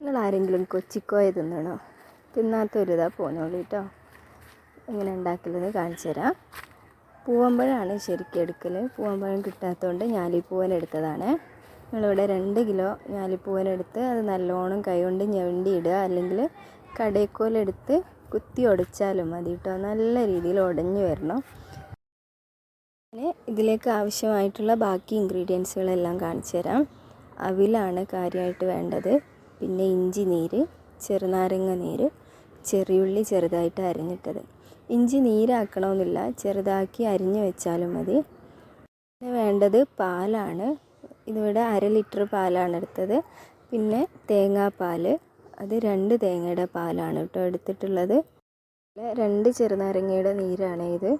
നിങ്ങൾ ആരെങ്കിലും കൊച്ചിക്കോയ തിന്നണോ തിന്നാത്തൊരിതാ പോന്നോളൂ കേട്ടോ എങ്ങനെ ഉണ്ടാക്കലെന്ന് കാണിച്ചു തരാം. പൂവമ്പഴമാണ് ശരിക്കും എടുക്കൽ പൂവമ്പഴം കിട്ടാത്തതുകൊണ്ട് ഞാലിപ്പൂവൻ എടുത്തതാണ്. നമ്മളിവിടെ രണ്ട് കിലോ ഞാലിപ്പൂവൻ എടുത്ത് അത് നല്ലോണം കൈകൊണ്ട് ഞവണ്ടി ഇടുക. അല്ലെങ്കിൽ കടയക്കോലെടുത്ത് കുത്തി ഒടിച്ചാലും മതി കേട്ടോ നല്ല രീതിയിൽ ഉടഞ്ഞു വരണം. ഇതിലേക്ക് ആവശ്യമായിട്ടുള്ള ബാക്കി ഇൻഗ്രീഡിയൻസുകളെല്ലാം കാണിച്ചു തരാം. അവിലാണ് കാര്യമായിട്ട് വേണ്ടത്. പിന്നെ ഇഞ്ചി നീര് ചെറുനാരങ്ങ നീര് ചെറിയുള്ളി ചെറുതായിട്ട് അരിഞ്ഞിട്ടത്. ഇഞ്ചി നീരാക്കണമെന്നില്ല ചെറുതാക്കി അരിഞ്ഞു വെച്ചാലും മതി. പിന്നെ വേണ്ടത് പാലാണ്. ഇതിവിടെ അര ലിറ്റർ പാലാണ് എടുത്തത്. പിന്നെ തേങ്ങാപ്പാൽ അത് രണ്ട് തേങ്ങയുടെ പാലാണ് കേട്ടോ എടുത്തിട്ടുള്ളത്. രണ്ട് ചെറുനാരങ്ങയുടെ നീരാണ് ഇത്.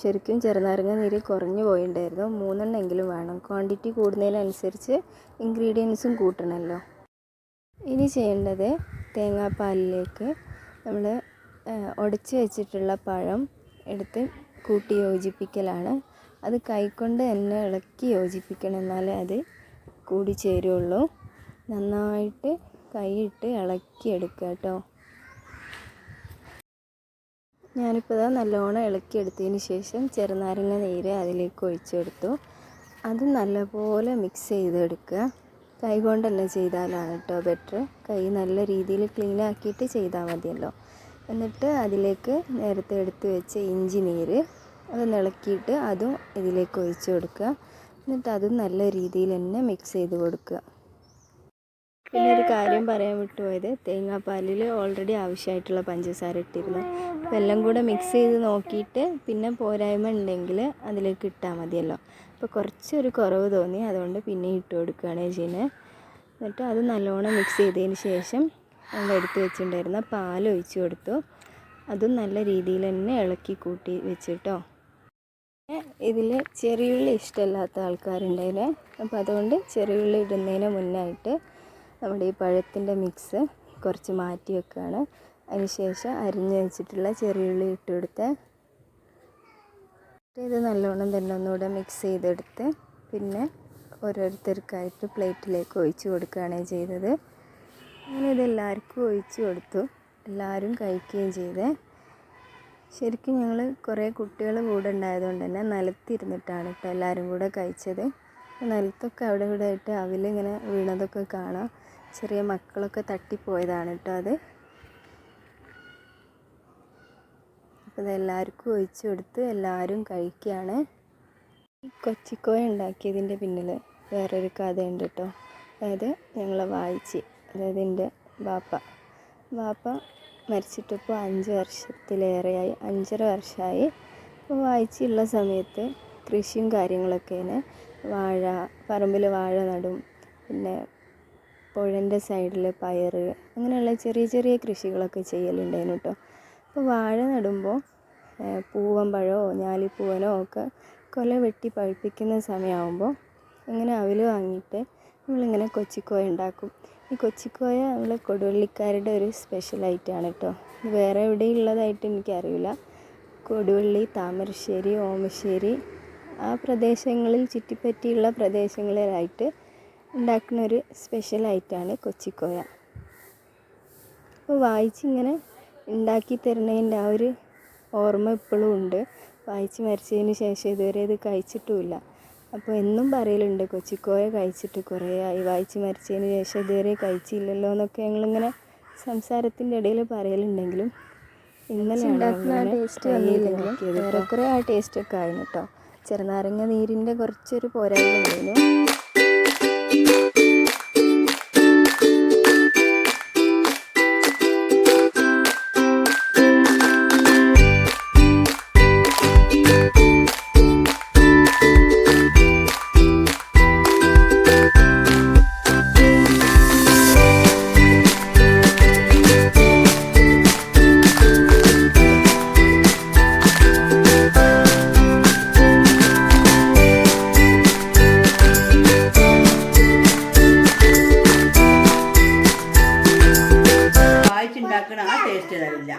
ശരിക്കും ചെറുനാരങ്ങ നീര് കുറഞ്ഞു പോയിണ്ടായിരുന്നു. മൂന്നെണ്ണെങ്കിലും വേണം. ക്വാണ്ടിറ്റി കൂടുന്നതിനനുസരിച്ച് ഇൻഗ്രീഡിയൻസും കൂട്ടണമല്ലോ. ഇനി ചെയ്യേണ്ടത് തേങ്ങാപ്പാലിലേക്ക് നമ്മൾ ഉടച്ച് വെച്ചിട്ടുള്ള പഴം എടുത്ത് കൂട്ടി യോജിപ്പിക്കലാണ്. അത് കൈകൊണ്ട് തന്നെ ഇളക്കി യോജിപ്പിക്കണം എന്നാലേ അത് കൂടി ചേരുള്ളൂ. നന്നായിട്ട് കൈയിട്ട് ഇളക്കി എടുക്കുക കേട്ടോ. ഞാനിപ്പോൾ ഇതാ നല്ലോണം ഇളക്കി എടുത്തതിന് ശേഷം ചെറുനാരങ്ങ നീര് അതിലേക്ക് ഒഴിച്ചെടുത്തു അത് നല്ലപോലെ മിക്സ് ചെയ്തെടുക്കുക. കൈ കൊണ്ടല്ല ചെയ്താലാണ് കേട്ടോ ബെറ്റർ കൈ നല്ല രീതിയിൽ ക്ലീൻ ആക്കിയിട്ട് ചെയ്താൽ മതിയല്ലോ. എന്നിട്ട് അതിലേക്ക് നേരത്തെ എടുത്ത് വെച്ച ഇഞ്ചി നീര് അത് ഇളക്കിയിട്ട് അതും ഇതിലേക്ക് ഒഴിച്ച് കൊടുക്കുക. എന്നിട്ട് അതും നല്ല രീതിയിൽ തന്നെ മിക്സ് ചെയ്ത് കൊടുക്കുക. പിന്നെ ഒരു കാര്യം പറയാൻ വിട്ടുപോയത്. തേങ്ങാപ്പാലിൽ ഓൾറെഡി ആവശ്യമായിട്ടുള്ള പഞ്ചസാര ഇട്ടിരുന്നു. അപ്പോൾ എല്ലാം കൂടെ മിക്സ് ചെയ്ത് നോക്കിയിട്ട് പിന്നെ പോരായ്മ ഉണ്ടെങ്കിൽ അതിലേക്ക് ഇട്ടാൽ മതിയല്ലോ. അപ്പോൾ കുറച്ചൊരു കുറവ് തോന്നി. അതുകൊണ്ട് പിന്നെ ഇട്ട് കൊടുക്കുകയാണ് ചെയ്യുന്നത് എന്നിട്ട് അത് നല്ലോണം മിക്സ് ചെയ്തതിന് ശേഷം നമ്മൾ എടുത്ത് വെച്ചിട്ടുണ്ടായിരുന്ന പാൽ ഒഴിച്ചു കൊടുത്തു. അതും നല്ല രീതിയിൽ തന്നെ ഇളക്കി കൂട്ടി വെച്ചിട്ടോ. ഇതിൽ ചെറിയുള്ളി ഇഷ്ടമല്ലാത്ത ആൾക്കാരുണ്ടായിരുന്നു അപ്പോൾ അതുകൊണ്ട് ചെറിയുള്ളി ഇടുന്നതിന് മുന്നായിട്ട് നമ്മുടെ ഈ പഴത്തിന്റെ മിക്സ് കുറച്ച് മാറ്റി വെക്കുകയാണ് അതിനുശേഷം അരിഞ്ഞു വെച്ചിട്ടുള്ള ചെറിയുള്ളി ഇട്ട് കൊടുത്ത് ഇത് നല്ലോണം തന്നെ ഒന്നുകൂടെ മിക്സ് ചെയ്തെടുത്ത് പിന്നെ ഓരോരുത്തർക്കായിട്ട് പ്ലേറ്റിലേക്ക് ഒഴിച്ചു കൊടുക്കുകയാണ് ചെയ്തത്. അങ്ങനെ ഇതെല്ലാവർക്കും ഒഴിച്ചു കൊടുത്തു. എല്ലാവരും കഴിക്കുകയും ചെയ്തേ. ശരിക്കും ഞങ്ങൾ കുറേ കുട്ടികൾ കൂടെ ഉണ്ടായതുകൊണ്ട് തന്നെ നിലത്തിരുന്നിട്ടാണ് കേട്ടോ എല്ലാവരും കൂടെ കഴിച്ചത്. നിലത്തൊക്കെ അവിടെ ഇവിടെ ആയിട്ട് അവിലിങ്ങനെ വീണതൊക്കെ കാണാം. ചെറിയ മക്കളൊക്കെ തട്ടിപ്പോയതാണ് കേട്ടോ അത്. അപ്പോൾ ഇതെല്ലാവർക്കും ഒഴിച്ചു കൊടുത്ത് എല്ലാവരും കഴിക്കുകയാണ്. കൊച്ചിക്കോയ ഉണ്ടാക്കിയതിന്റെ പിന്നിൽ വേറൊരു കഥയുണ്ട് കേട്ടോ. അതായത് ഞങ്ങളെ വായിച്ചി അതായത് എന്റെ ബാപ്പ. ബാപ്പ മരിച്ചിട്ടിപ്പോൾ അഞ്ച് വർഷത്തിലേറെയായി അഞ്ചര വർഷമായി. അപ്പോൾ വായിച്ചുള്ള സമയത്ത് കൃഷിയും കാര്യങ്ങളൊക്കെയാണ്. വാഴ പറമ്പിൽ വാഴ നടും. പിന്നെ പുഴന്റെ സൈഡിൽ പയർ അങ്ങനെയുള്ള ചെറിയ ചെറിയ കൃഷികളൊക്കെ ചെയ്യലുണ്ടായിരുന്നു കേട്ടോ അപ്പോൾ വാഴ നടുമ്പോൾ പൂവൻ പഴമോ ഞാലിപ്പൂവനോ ഒക്കെ കൊല വെട്ടി പഴുപ്പിക്കുന്ന സമയമാകുമ്പോൾ ഇങ്ങനെ അവൽ വാങ്ങിയിട്ട് നമ്മളിങ്ങനെ കൊച്ചിക്കോയ ഉണ്ടാക്കും. ഈ കൊച്ചിക്കോയ നമ്മൾ കൊടുവള്ളിക്കാരുടെ ഒരു സ്പെഷ്യൽ ഐറ്റമാണ് കേട്ടോ വേറെ എവിടെയുള്ളതായിട്ട് എനിക്കറിയില്ല. കൊടുവള്ളി താമരശ്ശേരി ഓമശ്ശേരി ആ പ്രദേശങ്ങളിൽ ചുറ്റിപ്പറ്റിയുള്ള പ്രദേശങ്ങളിലായിട്ട് ഉണ്ടാക്കുന്ന ഒരു സ്പെഷ്യൽ ഐറ്റമാണ് കൊച്ചിക്കോയ. അപ്പോൾ വായിച്ചിങ്ങനെ ഉണ്ടാക്കി തരുന്നതിന്റെ ആ ഒരു ഓർമ്മ ഇപ്പോഴും ഉണ്ട്. വായിച്ച് മരിച്ചതിന് ശേഷം ഇതുവരെ ഇത് കഴിച്ചിട്ടുമില്ല. അപ്പോൾ എന്നും പറയലുണ്ട് കൊച്ചിക്കോയ കഴിച്ചിട്ട് കുറേ ആയി. വായിച്ച് മരിച്ചതിന് ശേഷം ഇതുവരെ കഴിച്ചില്ലല്ലോ എന്നൊക്കെ ഞങ്ങളിങ്ങനെ സംസാരത്തിന്റെ ഇടയിൽ പറയലുണ്ടെങ്കിലും ഇന്നലെ ഉണ്ടാക്കുന്ന ടേസ്റ്റ് വന്നില്ലെങ്കിലും ഏറെക്കുറെ ആ ടേസ്റ്റൊക്കെ ആയിരുന്നു കേട്ടോ ചെറുനാരങ്ങ നീരിന്റെ കുറച്ചൊരു പോരായ്മ ഉണ്ടായിരുന്നു വായിച്ചുണ്ടാക്കണ ആ ടേസ്റ്റ് തരില്ല.